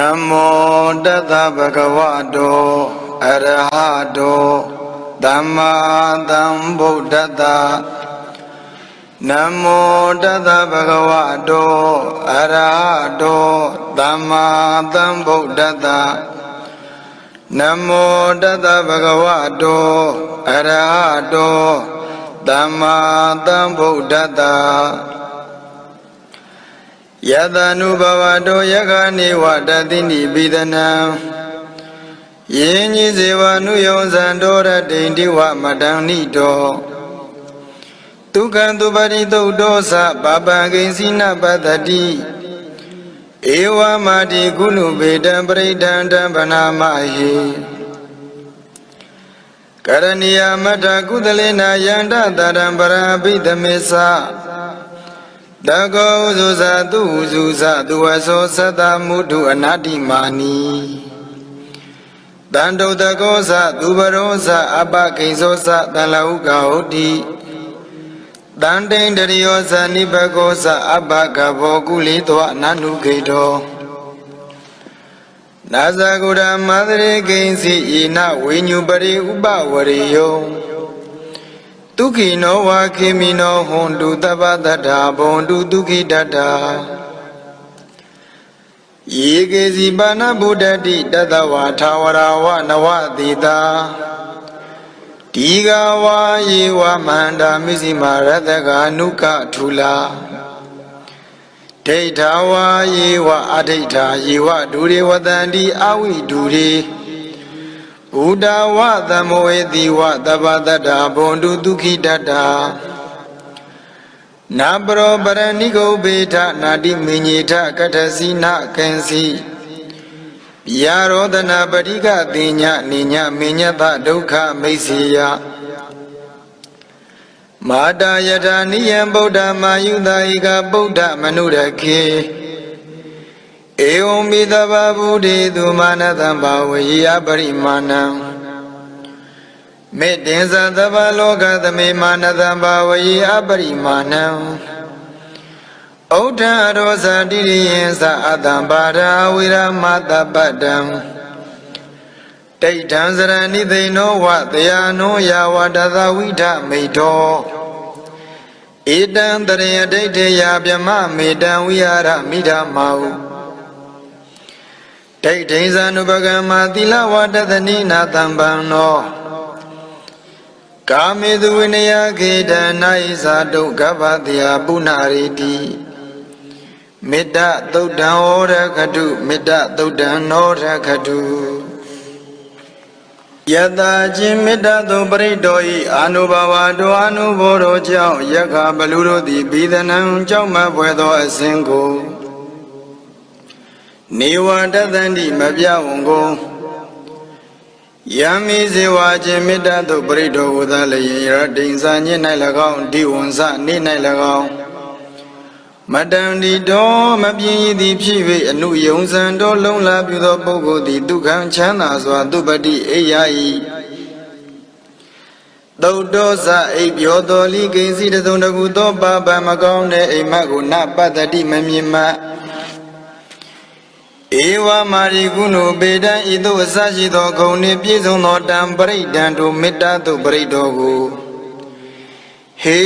နမောတတဗဂဝတောအရဟတောသမ္မာသမ္ဗုဒ္ဓတ္တနမောတတဗဂဝတောအရဟတောသမ္မာသမ္ဗုဒ္ဓတ္တနမောတတဗဂဝတောအရဟတောသမ္မာသမ္ဗုဒ္ဓတ္တ ယတ ानु ဘဝတောယခာနေဝတတိနိပိဒနံယင်းကြီးစေဝနုယောဇံတောရတိန်တိဝမတံနိတောဒုက္ခံသူပရိသုတ်တောသပပံကိဉ္စီနပတ္တိဧဝမာတိကုဏုပေတံပရိဒံတံဗနာမဟိကရဏီယမတ္ထကုသလေနာယန္တတရံပရာပိသမေသ တကောဥဇုဇာသူဥဇုဇာသူဝသောသတ္တမုဒုအနာတိမာနီတန်တုတကောဇသူဘရောဇအပကိဉ္စောဇတန်လဟုကဟုတ်တိတန်တိန်တရိယောဇနိဘကောဇအပကဘောကုလိတောအနန္တုခေတောနာဇဂုရမသရေကိဉ္စီဤနဝိညုပရိဥပဝရိယော ဒုက္ခိနောဝါခေမိနောဟွန်တုတပ္ပတ္တာဘွန်တုဒုက္ခိတတ္တာယေကေစီပါဏဗုဒ္ဓတိတတဝါထာဝရဝနဝတိတာဒီဃဝါယေဝမန္တာမိစိမာရတကအနုကထူလာဒိဋ္ဌဝါယေဝအဒိဋ္ဌာယေဝဒူရေဝတန္တိအဝိဒူရေ ဘုဒ္ဓဝသမောေတိဝသဗ္ဗတတ္တာဘွန်တုဒုက္ခိတတ္တာနာပရောပရဏိကုဘေထနာတိမင်ညေထကထစီနာကံစီယာရောဒနာပရိကတိညနိညမင်ညတဒုက္ခမိတ်စီယမာတာယထာနိယံဗုဒ္ဓမာယုသာဧကဗုဒ္ဓမနုရခေ ဧဝံမိတဗ္ဗဗုဒိတုမာနတံဘာဝေယပရိမာဏံမေတ္တင်္ဇသဗ္ဗလောကသမေမာနတံဘာဝေယပရိမာဏံဩဋ္ဌရောဇာတိရိယံသအတံပါရာဝိရမတပတ္တံတိဋ္ဌံစရဏိသိဏောဝတယာနောယာဝတသဝိဒမိတောဧတံတရေဒိဋ္ဌေယဗြမမေတံဝိဟာရမိဓမ္မာဟု ဒိဋ္ဌိဇာနုပကမ္မာသီလဝတသနိနာတံပံနောကာမေသူဝိနယခေတနာဣဇာတုကပ္ပတယပုဏ္ဏရိတိမေတ္တသုတ်တံဩရခတုမေတ္တသုတ်တံနောရခတုယတာချင်းမေတ္တသောပရိတောဤအာနုဘဝတောအာနုဘောတော်ကြောင့်ယက္ခဘလူတို့သည်ဘိဒနံကြောင့်မဘွယ်သောအစဉ်ကို နေဝတသန္တိမပြဝံကိုယံမိဇေဝခြင်းမေတ္တသို့ပရိတောဝသလယင်ရတိန်စာညစ်၌၎င်းဒီဝံစနေ၌၎င်းမတံဒီတော်မပြင်းရည်သည်ဖြစ်၍အနုယုံစံတော်လုံးလာပြုသောပုဂ္ဂိုလ်သည်ဒုက္ခံချမ်းသာစွာသူပတိအိယာဤသုတ်တောဇအိပ်ပြောတော်လိကိဉ္စီတစုံတကူသောပါပမကောင်းတဲ့အိမ်မက်ကိုနပတ္တတိမမြင်မှ ဧဝမာရိကုဏုပေတံဤသို့အစရှိသောဂုဏ်နှင့်ပြည့်စုံသောတံပရိဒံတို့မေတ္တာသို့ပရိတော်ကိုဟေ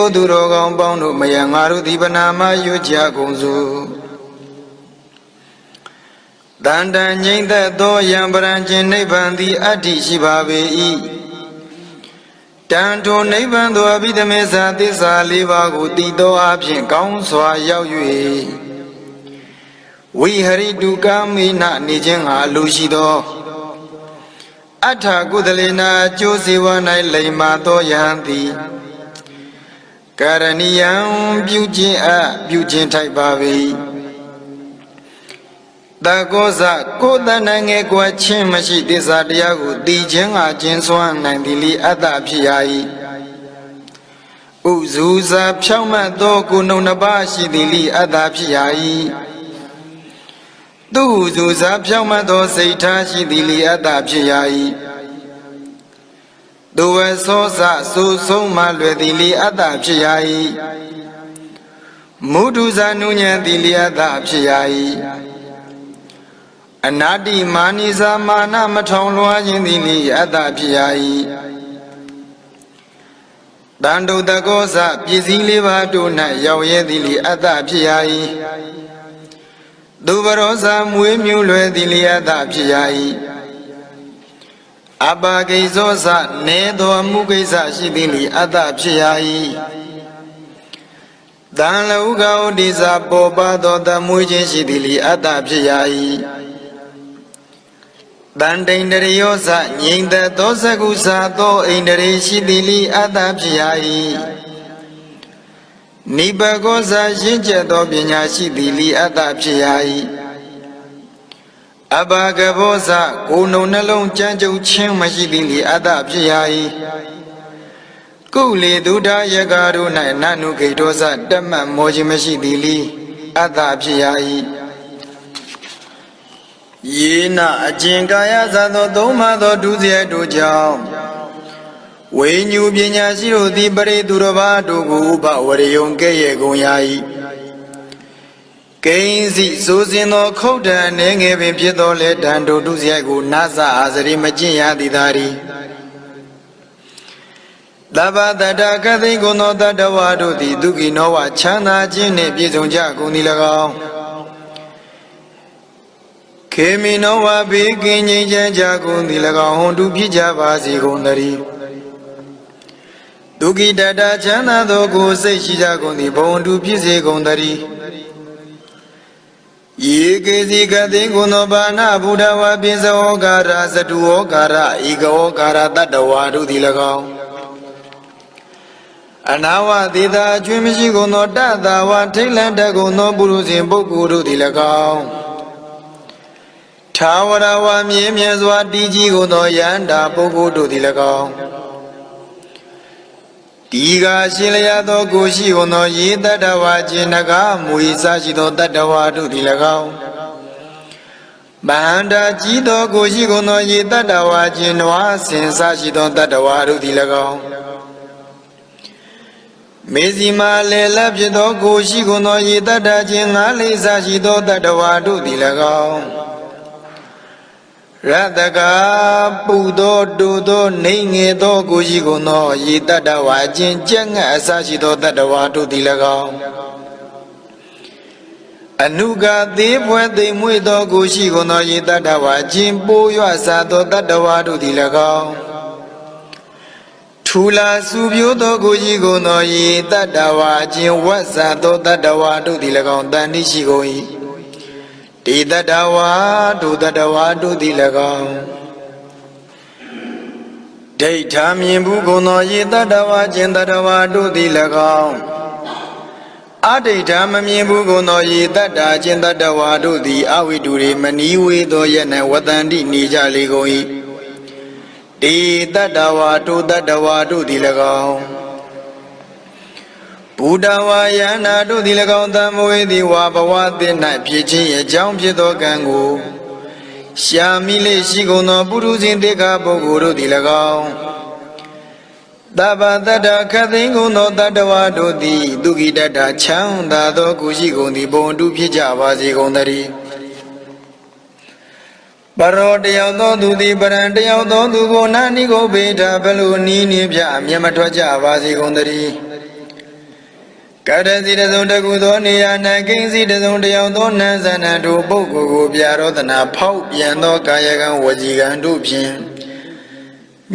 ဩသူတော်ကောင်းပေါင်းတို့မယငါတို့ဒီပနာမရွကြကုန်စုတန်တန်ငိမ့်သက်သောယံပရံကျင်နိဗ္ဗာန်သည်အတ္တိရှိပါပေ၏တန်ထိုနိဗ္ဗာန်သို့အဘိဓမေသာသစ္စာလေးပါးကိုတည်သောအဖြစ်ကောင်းစွာရောက်၍ ဝိဟရိတုကာမိနနေခြင်းဟာလူရှိသောအထာကုသလေနာအကျိုးစေဝ၌လိမ္မာသောယဟန်သည်ကရဏီယံပြုခြင်းအပြုခြင်းထိုက်ပါ၏တကောဇကိုယ်တဏ္ဍငယ်ကွယ်ချင်းမရှိသစ္စာတရားကိုတည်ခြင်းကကျင်းစွမ်းနိုင်သည်လိအတ္တဖြစ်ရ၏ဥဇူဇာဖြောင့်မတ်သောကိုယ်နှုံနှစ်ပါးရှိသည်လိအတ္တဖြစ်ရ၏ သူဇူဇာဖြောင့်မတ်သောစိတ်ထားရှိသည်လိအတ္တဖြစ်ရ၏သူဝသောစစူဆုံးမှလွယ်သည်လိအတ္တဖြစ်ရ၏မုဒုဇာနုညံသည်လိအတ္တဖြစ်ရ၏အနာတိမာနိစာမာနမထောင်လွှားခြင်းသည်လေအတ္တဖြစ်ရ၏တန်တုတကောစပစ္စည်းလေးပါးတို့၌ရောက်ရဲသည်လေအတ္တဖြစ်ရ၏ သူဘရောစာမွေးမြူလွယ်သည်လေအတ္တဖြစ်ရ၏အပါကိဇောစနေသောအမှုကိစ္စရှိသည်လေအတ္တဖြစ်ရ၏တန်လဟုကဥဒိစာပေါ်ပါသောတမွေးခြင်းရှိသည်လေအတ္တဖြစ်ရ၏တန်တိန်တရယောစငြိမ်သက်သောစကုစာသောအိန္ဒြေရှိသည်လေအတ္တဖြစ်ရ၏ နိဗ္ဗကောစာရှင်းကျက်သောပညာရှိသည်လေအတ္တဖြစ်ရ၏အဘာကဘောဇကိုယ်နှုံနှလုံးကြမ်းကြုတ်ခြင်းမရှိသည်လေအတ္တဖြစ်ရ၏ကုလေဒုဒယကတို့၌နနုဂိတောဇတက်မှတ်မောခြင်းမရှိသည်လေအတ္တဖြစ်ရ၏ယေနအကျင်ကာယဇာသောသုံးပါသောဒုစရိုက်တို့ကြောင့် ဝိညူပညာရှိတို့သည်ပရိသူတော်ဘာတို့ကိုဥပဝရယုံကဲ့ရဲ့ကုန်ရ၏ကိဉ္စီစိုးစင်သောခုတ်တံအနေငယ်ပင်ဖြစ်သောလေတန်တို့ဒုစရိုက်ကိုနာသအာစရိမကျင့်ရသည်သာရီသဗ္ဗတတကသိကုသောတတဝါတို့သည်ဒုက္ခိနောဝချမ်းသာခြင်းနှင့်ပြည့်စုံကြကုန်သည်၎င်းခေမိနောဝဘေကင်းငြိမ်းချမ်းကြကုန်သည်၎င်းဟွန်တုဖြစ်ကြပါစေကုန်သတည်း ဒုက္ခိတတချမ်းသာသောကိုယ်စိတ်ရှိကြကုန်သည်ဘုံတုဖြစ်စေကုန်သတည်းယေကေစီကတိကုသောဘာနာဗုဒ္ဓဝါပိစဝကာရသတုဝကာရဧကဝကာရတတ္တဝါတို့သည်၎င်းအနာဝသေတာအကျွင်းမရှိကုန်သောတတဝါထိတ်လန့်တတ်ကုန်သောပုရုဇဉ်ပုဂ္ဂိုလ်တို့သည်၎င်းသာဝရဝမြင်းမြတ်စွာတည်ကြည်ကုန်သောယန္တာပုဂ္ဂိုလ်တို့သည်၎င်း ဒီကရှင်လျာသောကိုရှိကုန်သောယေတတ္တဝါခြင်းနဂမူ၏စရှိသောတတ္တဝါတို့သည်၎င်းမဟန္တာကြီးသောကိုရှိကုန်သောယေတတ္တဝါခြင်းနွားဆင်စရှိသောတတ္တဝါတို့သည်၎င်းမေဇီမာလေလဖြစ်သောကိုရှိကုန်သောယေတတ္တခြင်းငါးလေးစရှိသောတတ္တဝါတို့သည်၎င်း ရတကပူသောတူသောနေငယ်သောကိုရှိကုန်သောယေတတ္တဝါချင်းကြက်ငတ်အစရှိသောတတ္တဝါတို့သည်၎င်းအနုကသေးပွဲသိမ်မွေ့သောကိုရှိကုန်သောယေတတ္တဝါချင်းပိုးရွစားသောတတ္တဝါတို့သည်၎င်းထူလာစုပြိုးသောကိုရှိကုန်သောယေတတ္တဝါချင်းဝတ်စားသောတတ္တဝါတို့သည်၎င်းတန်တိရှိကုန်၏ တိတတဝါဒုတတဝါတို့သည်၎င်းဒိဋ္ဌာမြင်ဘူးကုန်သောယေတတဝါခြင်းတတဝါတို့သည်၎င်းအဒိဋ္ဌာမမြင်ဘူးကုန်သောယေတတာခြင်းတတဝါတို့သည်အဝိတုရေမနီးဝေသောယနေ့ဝတန္တိနေကြလေကုန်၏တိတတဝါဒုတတဝါတို့သည်၎င်း ဘုဒ္ဓဝါယန္တာတို့သည်၎င်းတံမဝေသည်ဝါဘဝသစ်၌ဖြစ်ခြင်းအကြောင်းဖြစ်သောကံကိုရှာမိလေရှိကုန်သောပုရုဇဉ်တေခါပုဂ္ဂိုလ်တို့သည်၎င်းတဗ္ဗတတ္တခသိင်ကုန်သောတတ္တဝါတို့သည်သူကိတ္တချမ်းသာသောကုရှိကုန်သည်ဘုံတုဖြစ်ကြပါစေကုန်သတည်းပရောတယောက်သောသူသည်ပရံတယောက်သောသူကိုနာနိကိုဘေထဘလူနီးနေပြအမျက်မထွက်ကြပါစေကုန်သတည်း ကတစီတစုံတကူသောနေရာ၌ကိဉ္စီတစုံတယောက်သောနန်းဇဏတို့ပုဂ္ဂိုလ်ကိုပြရောသနာဖောက်ပြန်သောကာယကံဝจีကံတို့ဖြင့်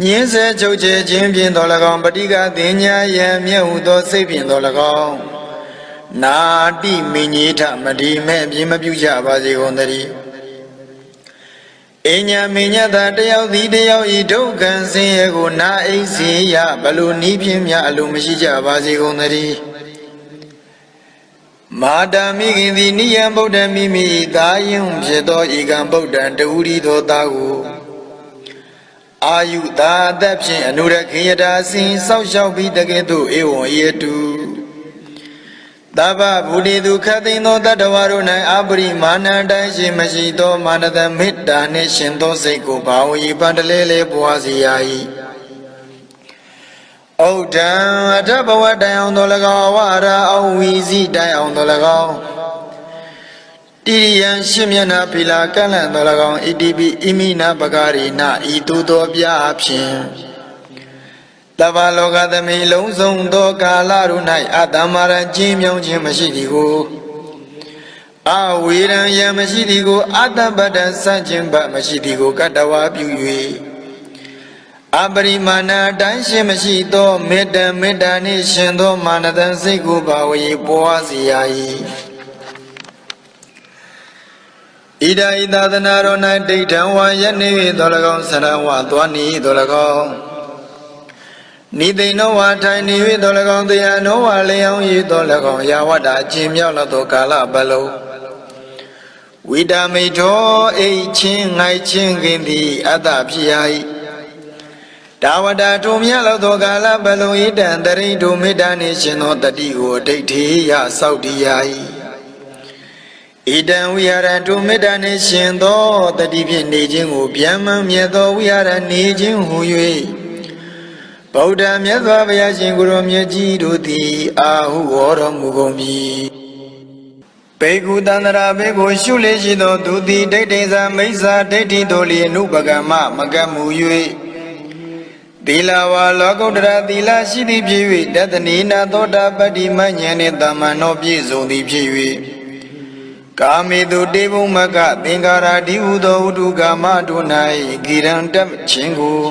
ညင်းဆဲချုပ်ချယ်ခြင်းဖြင့်တော်၎င်းပဋိကတင်ညာယံမြတ်ဟုသောစိတ်ဖြင့်တော်၎င်းနာတိမင်းကြီးထမဒီမဲ့ပြင်းမပြုကြပါစေကုန်သတည်းအညာမင်းညတာတယောက်သည်တယောက်ဤဒုက္ခံဆင်းရဲကိုနာအိစီရဘလို့နီးပြင်းများအလိုမရှိကြပါစေကုန်သတည်း မာတာမိခင်သည်နိယံဗုဒ္ဓမိမိသာယုံဖြစ်သောဧကံဗုဒ္ဓံတူရီသောသားကိုအာယုသာအသက်ဖြင့်အနုရခေယတာစဉ်စောက်ရှောက်ပြီးတကဲ့သို့ဧဝံဧတုသဗ္ဗဗုဒိတုခတ်သိမ်းသောတတ္တဝါတို့၌အပရိမာဏတိုင်းရှိမရှိသောမာနတမေတ္တာနှင့်ရှင်သောစိတ်ကိုဘာဝီပန္တလဲလဲပွားစီရ၏ ဩဒံအထဘဝတိုင်အောင်တော်၎င်းဝရအောင်ဝီစီတိုင်အောင်တော်၎င်းဒတိရိယံရှင်မျက်နာဖီလာကန့်လန့်တော်၎င်းဣတိပိဣမိနာပကာရိနာဤသို့သောပြအဖြင့်တဗ္ဗလောကသမိလုံးစုံသောကာလတို့၌အတ္တမရံကျင်းမြောင်းခြင်းမရှိသည်ကိုအဝေရံယံမရှိသည်ကိုအတ္တပတ္တစန့်ခြင်းဘမရှိသည်ကိုကတ္တဝါပြု၍ အပရိမာဏအတိုင်းရှင်မရှိသောမေတ္တမေတ္တာနှင့်ရှင်သောမာနတန်စိတ်ကိုပါဝေပွားစီရ၏ဣဒာဤသာသနာတော်၌ဒိဋ္ဌံဝါယနေ၍တော်၎င်းဆရဝသွားနေတော်၎င်းနိသိဏောဝါထိုင်နေ၍တော်၎င်းတရားနောဝါလျောင်း၍တော်၎င်းယာဝတ္တာအချင်းမြောက်လာသောကာလပတ်လုံးဝိတာမိထောအိတ်ချင်းငိုက်ချင်းခင်သည်အတ္တဖြစ်ရ၏ တာဝတ္တာထုံမြလောက်သောကာလပတ်လုံးဣတံတရိထုမေတ္တာနှင့်ရှင်သောတတိကိုအဋိဋ္ဌေယစောက်တည်ရ၏ဣတံဝိဟာရတုမေတ္တာနှင့်ရှင်သောတတိဖြင့်နေခြင်းကိုဗျမ်းမှန်မြတ်သောဝိဟာရနေခြင်းဟူ၍ဗုဒ္ဓမြတ်စွာဘုရားရှင်ကိုရောမြတ်ကြီးတို့သည်အာဟုဝေါ်တော်မူကုန်ပြီဘေကုတန္တရာဘေကိုရှုလေရှိသောသူသည်ဒိဋ္ဌိသာမိစ္ဆာဒိဋ္ဌိတို့လျင်အနုပကမ္မမကတ်မူ၍ သီလဝါလောကုတ္တရာသီလရှိသည်ဖြစ်၍တတနိနာသောတာပတ္တိမဉ္ဇဉ်နှင့်တမန်တော်ပြည့်စုံသည်ဖြစ်၍ကာမေတုတေဘုံမကသင်္ကာရာဒီဟုသောဝတ္ထုကာမတို့၌ဂိရံတက်ခြင်းကို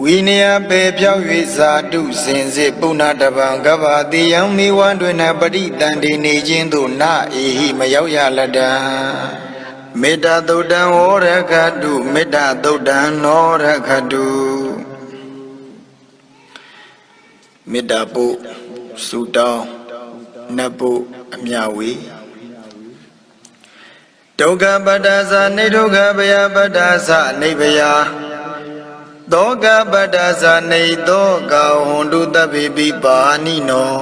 ဝိနည်းပေပြောက်၍ဇာတုစင်စစ်ပုဏ္ဏတပံကဗ္ဗတိယံမိဝန္တွင်၌ပရိတန်တိနေခြင်းသို့နာအေဟိမရောက်ရလတ္တံမေတ္တာသုတ်တံဝရခတုမေတ္တာသုတ်တံနောရခတု မေတ္တာပုစုတောင်းနတ်ပုအမြဝေဒုက္ခပတ္တာသနေဒုက္ခဘယပတ္တာသနေဘယသောကပတ္တာသနေသောကဟွန်တုတပိပိပါဏိနော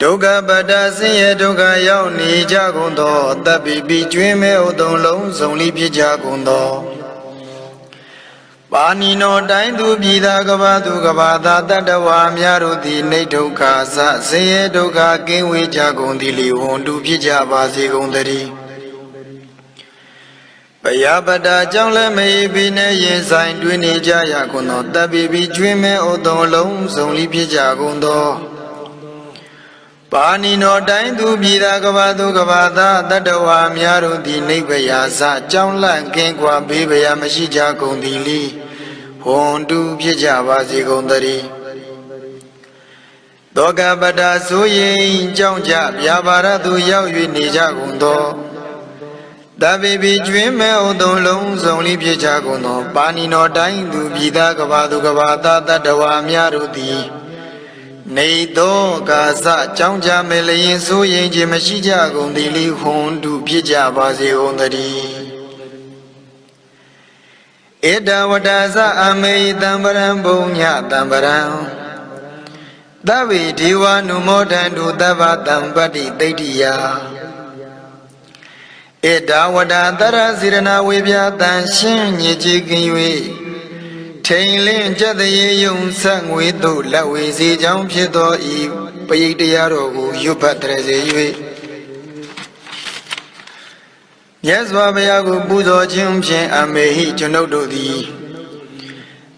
ဒုက္ခပတ္တာဆင်းရဲဒုက္ခရောက်နေကြကုန်သောတပိပိကျွင်းမဲ့ဥတုံလုံးစုံလိဖြစ်ကြကုန်သော ပါဏိနောတိုင်းသူပြည်သားကဘာသူကဘာသာတတ္တဝါများတို့သည်နေဒုက္ခသဆင်းရဲဒုက္ခကင်းဝေးကြကုန်သည်လေဟွန်တုဖြစ်ကြပါစေကုန်သတည်းဘယပတ္တာကြောင့်လည်းမေဘိနေရင်ဆိုင်တွင်နေကြရကုန်သောတပိပိကျွင်းမဲ့ဥတုံလုံးစုံလိဖြစ်ကြကုန်သောပါဏိနောတိုင်းသူပြည်သားကဘာသူကဘာသာတတ္တဝါများတို့သည်နိဗ္ဗာန်စကြောင်းလန့်ကင်းကွာဘေးဗျာမရှိကြကုန်သည်လေ ဟွန်တူဖြစ်ကြပါစေကုန်သတည်းတောကပတ္တာဆိုရင်ကြောင်းကြဗျာပါရသူရောက်၍နေကြကုန်သောတပိပိကျွင်းမဲ့ဥတုံလုံးစုံလိဖြစ်ကြကုန်သောပါဏိနောတိုင်းသူပြည်သားကဘာသူကဘာသာတတ္တဝါများတို့သည်နေသောကာစကြောင်းကြမယ်လျင်ဆိုရင်ခြင်းမရှိကြကုန်သည်လေဟွန်တုဖြစ်ကြပါစေကုန်သတည်း ဧတဝတ္တသအမေတံပရံဘုံညတံပရံသဗ္ဗေဒေဝနုမောတံတုသဗ္ဗတံပတ္တိတိဋ္ဌိယဧတဝတ္တတရစေရနာဝေပြတံရှင်းညစ်ကြည်ကင်၍ထိန်လင်းကြက်တရေယုံဆက်ငွေတို့လက်ဝေစီကြောင်းဖြစ်သောဤပရိတ်တရားတော်ကိုရွတ်ဖတ်တရစေ၍ မြတ်စွာဘုရားကိုပူဇော်ခြင်းဖြင့်အမေဟိကျွန်ုပ်တို့သည်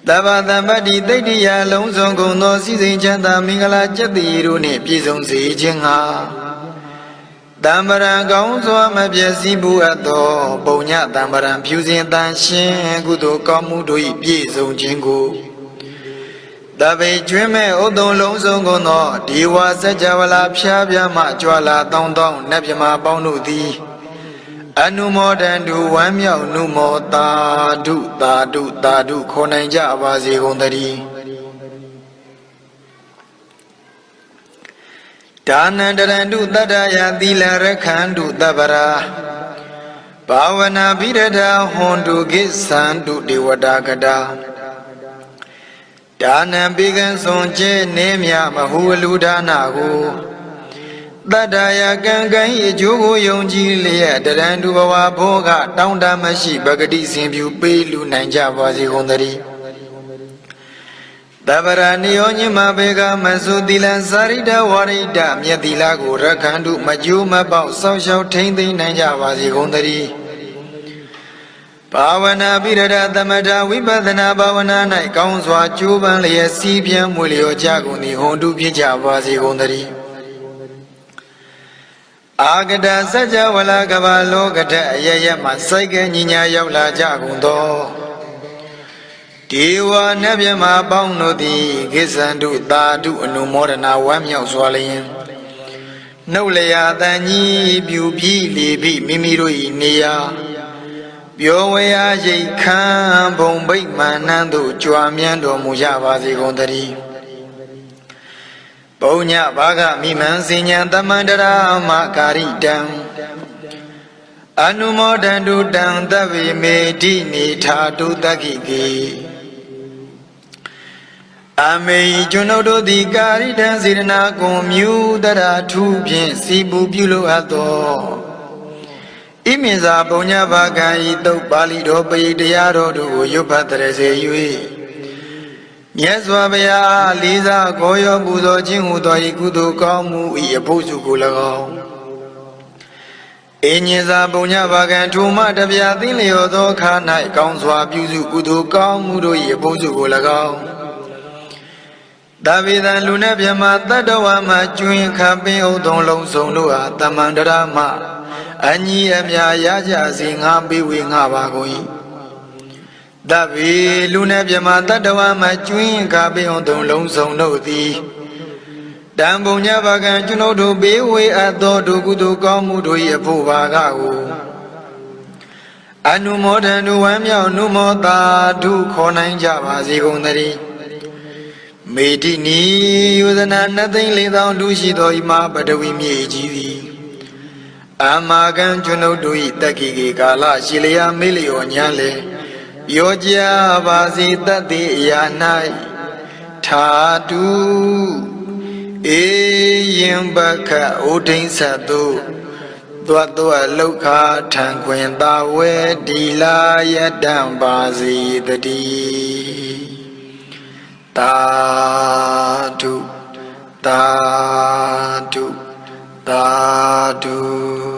တဗ္ဗတမ္ပတ္တိတိဋ္ဌိယလုံးစုံကုန်သောစည်းစိမ်ချမ်းသာမင်္ဂလာကျက်တည်တို့နှင့်ပြည့်စုံစေခြင်းဟာတမ္ပရံကောင်းစွာမပြည့်စည်ဘူးအပ်သောပုံညတမ္ပရံဖြူစင်တန်ရှင်းကုသိုလ်ကောင်းမှုတို့၏ပြည့်စုံခြင်းကိုတပိကျွင်းမဲ့ဥတုံလုံးစုံကုန်သောဒီဝါစัจ java လာဖျားပြားမှကြွလာတောင်းတောင်းနတ်မြမာပေါင်းတို့သည် အနုမောဒန္တုဝမ်းမြောက်နုမောတာဓုတာဓုတာဓုခေါ်နိုင်ကြပါစေကုန်သတည်းဒါနန္တရန္တုတတ္တယသီလရခန္တုတပ္ပရာဘာဝနာဘိရဒဟွန်တုကိသန္တုဒေဝတာကတာဒါနံပိကံစွန်ကျဲနေမြမဟုလူဒါနာကို တတ္တယကံကံဤအကျိုးကိုယုံကြည်လျက်တရန္တုဘဝဘောကတောင်းတမရှိပဂတိစဉ်ဖြူပေးလူနိုင်ကြပါစေကုန်သတည်းပတဗရဏိယောညမဘေကမသုတိလံသာရိတဝရိတမြတ်တိလကိုရခန္တုမကျိုးမပေါက်စောင့်ရှောက်ထိမ့်သိမ့်နိုင်ကြပါစေကုန်သတည်းဘာဝနာပိရဒသမထဝိပဿနာဘာဝနာ၌ကောင်းစွာကြိုးပမ်းလျက်စီးပြန်မွေလျော်ကြကုန်သည်ဟွန်တုဖြစ်ကြပါစေကုန်သတည်း အာဂတစัจ java လာကဘာလောကတအရရမှစိုက်ကညီညာရောက်လာကြကုန်သောဒေဝနတ်မြမပေါင်းတို့သည်ကိစ္ဆန္တုသာတုအနုမောဒနာဝမ်းမြောက်စွာလျင်နှုတ်လျာတန်ကြီးပြူပြီးလေပြီးမိမိတို့၏နေရာပြောဝေအားရိတ်ခံဘုံဗိတ်မာနန်းသို့ကြွားမြန်းတော်မူကြပါစေကုန်သတည်း ပုံညဘာဂမိမံစဉ္ညာတမန္တရာမကာရိတံအနုမောဒန္တုတံသဗ္ဗေမေတိနေထာတုတက္ခိကေအမေဤကျွန်ုပ်တို့သည်ကာရိတံစေရနာကွန်မြူတရာထူဖြင့်စီပူပြုလိုအပ်သောဣမိဇာပုံညဘာကံဤတုတ်ပါဠိတော်ပရိတရားတော်တို့ကိုရွတ်ဖတ်တရစေ၍ မြတ်စွာဘုရားလေးစားကိုရောပူဇော်ခြင်းဟူသောဤကုသိုလ်ကောင်းမှုဤအဖို့စုကို၎င်းအင်းညင်သာပုံညဘာကံထူမတပြာသိလျော်သောခါ၌ကောင်းစွာပြုစုကုသိုလ်ကောင်းမှုတို့၏အဖို့စုကို၎င်းတဗေဒံလူနဲ့မြမတတ္တဝါမှာကျွင်ခပင်ဥထုံလုံးစုံတို့ဟာတမန္တရာမအညီအမြရကြစီငါပေးဝေငါပါကုန်၏ တဗေလူနဲ့မြမတတ္တဝါမှာကျွင်ခပင်ဥထုံလုံးစုံတို့သည်တံပုံညဘာကံကျွန်ုပ်တို့ပေးဝေအပ်သောဒုကုသိုလ်ကောင်းမှုတို့၏အဖို့ပါကကိုအနုမောဒန္တုဝမ်းမြောက်နုမောတာဒုခေါ်နိုင်ကြပါစေကုန်သတည်းမေတိနီယောဇနာနှစ်သိန်းလေးသောလူရှိသောဤမှာပတဝီမြေကြီးသည်အမာကံကျွန်ုပ်တို့၏တက္ကိကေကာလရှိလျာမေလျော်ညာလေ ပြောကြပါစေတတ်သည့်အရာ၌ထာတုအေယံဘခဩဒိဉ္စတုသွတ်သွတ်လောက်ခထံခွင်သာဝဲဒီလာယတံပါစီတတိတာတုတာတုတာတု